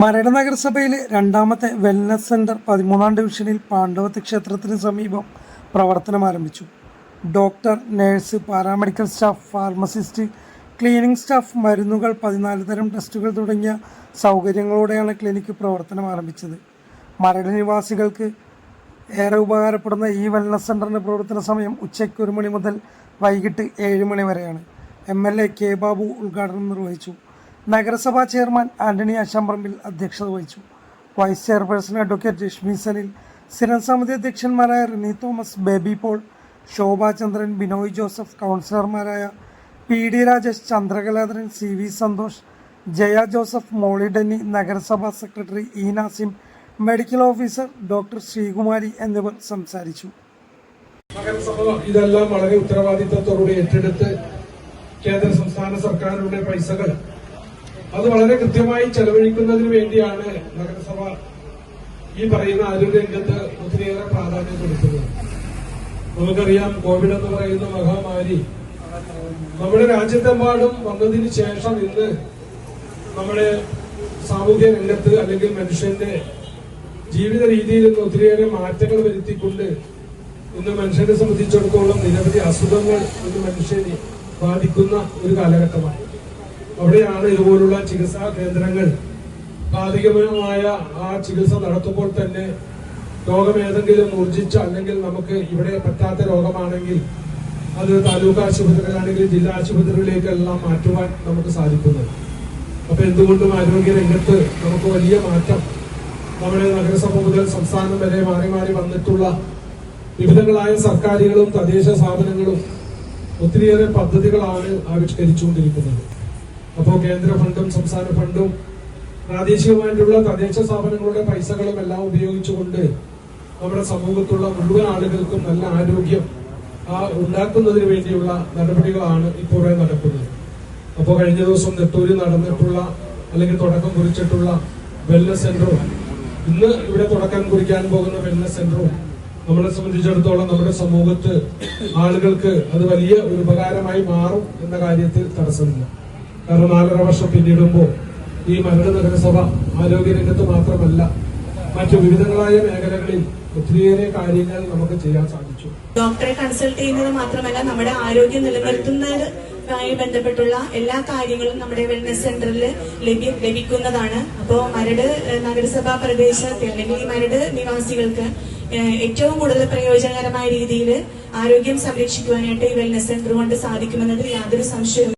മരട് നഗരസഭയിലെ രണ്ടാമത്തെ wellness centre പതിമൂന്നാം ഡിവിഷനിൽ പാണ്ഡവത്ത് ക്ഷേത്രത്തിന് സമീപം പ്രവർത്തനം ആരംഭിച്ചു. Doctor nurse paramedical staff pharmacist cleaning staff മരുന്നുകൾ പതിനാല് തരം ടെസ്റ്റുകൾ തുടങ്ങിയ സൗകര്യങ്ങളോടെയാണ് ക്ലിനിക്ക് പ്രവർത്തനം ആരംഭിച്ചത്. മരട് നിവാസികൾക്ക് ഏറെ ഉപകാരപ്പെടുന്ന ഈ വെൽനസ് സെന്ററിന്റെ പ്രവർത്തന സമയം ഉച്ചയ്ക്ക് ഒരു മണി മുതൽ വൈകിട്ട് ഏഴ് മണി വരെയാണ്. M L A K Babu ഉദ്ഘാടനം നിർവഹിച്ചു. നഗരസഭാ ചെയർമാൻ ആന്റണി അശാംപറമ്പിൽ അധ്യക്ഷത വഹിച്ചു. Vice chairperson advocate Reshmi Sanil സ്ഥിരം സമിതി അധ്യക്ഷന്മാരായ റിനി തോമസ് ബേബി പോൾ ശോഭാചന്ദ്രൻ ബിനോയ് ജോസഫ് കൗൺസിലർമാരായ P D Rajesh Chandrakaladharan C V Santhosh Jaya Joseph Molly Denny നഗരസഭാ secretary E Nasim medical officer doctor Sreekumari എന്നിവർ സംസാരിച്ചു. നഗരസഭ ഇതെല്ലാം വളരെ ഉത്തരവാദിത്തത്തോടെ ഏറ്റെടുത്ത് കേന്ദ്ര സംസ്ഥാന സർക്കാരുകളുടെ പൈസകൾ അത് വളരെ കൃത്യമായി ചെലവഴിക്കുന്നതിന് വേണ്ടിയാണ് നഗരസഭ ഈ പറയുന്ന ആരോഗ്യ രംഗത്ത് ഒത്തിരിയേറെ പ്രാധാന്യം കൊടുക്കുന്നത്. നമുക്കറിയാം കോവിഡ് എന്ന് പറയുന്ന മഹാമാരി നമ്മുടെ രാജ്യത്തെമ്പാടും വന്നതിന് ശേഷം ഇന്ന് നമ്മുടെ സാമൂഹ്യ രംഗത്ത് അല്ലെങ്കിൽ മനുഷ്യന്റെ ജീവിത രീതിയിൽ നിന്ന് ഒത്തിരിയേറെ മാറ്റങ്ങൾ വരുത്തിക്കൊണ്ട് ഇന്ന് മനുഷ്യനെ സംബന്ധിച്ചിടത്തോളം നിരവധി അസുഖങ്ങൾ ഇന്ന് മനുഷ്യനെ ബാധിക്കുന്ന ഒരു കാലഘട്ടമാണ് അവിടെയാണ് ഇതുപോലുള്ള ചികിത്സാ കേന്ദ്രങ്ങൾ പ്രാഥമികമായ ആ ചികിത്സ നടത്തുമ്പോൾ തന്നെ രോഗം ഏതെങ്കിലും ഊർജിച്ച അല്ലെങ്കിൽ നമുക്ക് ഇവിടെ പറ്റാത്ത രോഗമാണെങ്കിൽ അത് താലൂക്ക് ആശുപത്രികളാണെങ്കിൽ ജില്ലാ ആശുപത്രികളിലേക്കെല്ലാം മാറ്റുവാൻ നമുക്ക് സാധിക്കുന്നത് അപ്പൊ എന്തുകൊണ്ടും ആരോഗ്യ രംഗത്ത് നമുക്ക് വലിയ മാറ്റം നമ്മുടെ നഗരസഭ മുതൽ സംസ്ഥാനം വരെ മാറി മാറി വന്നിട്ടുള്ള വിവിധങ്ങളായ സർക്കാരുകളും തദ്ദേശ സ്ഥാപനങ്ങളും ഒത്തിരിയേറെ പദ്ധതികളാണ് ആവിഷ്കരിച്ചുകൊണ്ടിരിക്കുന്നത്. അപ്പോൾ കേന്ദ്ര ഫണ്ടും സംസ്ഥാന ഫണ്ടും പ്രാദേശികമായിട്ടുള്ള തദ്ദേശ സ്ഥാപനങ്ങളുടെ പൈസകളും എല്ലാം ഉപയോഗിച്ചുകൊണ്ട് നമ്മുടെ സമൂഹത്തുള്ള മുഴുവൻ ആളുകൾക്കും നല്ല ആരോഗ്യം ആ ഉണ്ടാക്കുന്നതിന് വേണ്ടിയുള്ള നടപടികളാണ് ഇപ്പോൾ നടക്കുന്നത്. അപ്പോൾ കഴിഞ്ഞ ദിവസം നെട്ടൂരിൽ നടന്നിട്ടുള്ള അല്ലെങ്കിൽ തുടക്കം കുറിച്ചിട്ടുള്ള വെൽനസ് സെന്ററും ഇന്ന് ഇവിടെ തുടക്കം കുറിക്കാൻ പോകുന്ന വെൽനസ് സെന്ററും നമ്മളെ സംബന്ധിച്ചിടത്തോളം നമ്മുടെ സമൂഹത്ത് ആളുകൾക്ക് അത് വലിയ ഒരു ഉപകാരമായി മാറും എന്ന കാര്യത്തിൽ തടസ്സമില്ല. കാരണം നാലര വർഷം പിന്നിടുമ്പോൾ ഈ മരട് നഗരസഭ ആരോഗ്യരംഗത്ത് മാത്രമല്ല മറ്റു വിവിധങ്ങളായ മേഖലകളിൽ ഒത്തിരിയേറെ കാര്യങ്ങൾ നമുക്ക് ചെയ്യാൻ സാധിച്ചു. ഡോക്ടറെ കൺസൾട്ട് ചെയ്യുന്നത് മാത്രമല്ല നമ്മുടെ ആരോഗ്യം നിലനിർത്തുന്നതുമായി ബന്ധപ്പെട്ടുള്ള എല്ലാ കാര്യങ്ങളും നമ്മുടെ വെൽനസ് സെന്ററിൽ ലഭിക്കുന്നതാണ്. അപ്പോൾ മരട് നഗരസഭാ പ്രദേശത്തിൽ അല്ലെങ്കിൽ മരട് നിവാസികൾക്ക് ഏറ്റവും കൂടുതൽ പ്രയോജനകരമായ രീതിയിൽ ആരോഗ്യം സംരക്ഷിക്കുവാനായിട്ട് ഈ വെൽനസ് സെന്റർ കൊണ്ട് സാധിക്കുമെന്നതിൽ യാതൊരു സംശയവും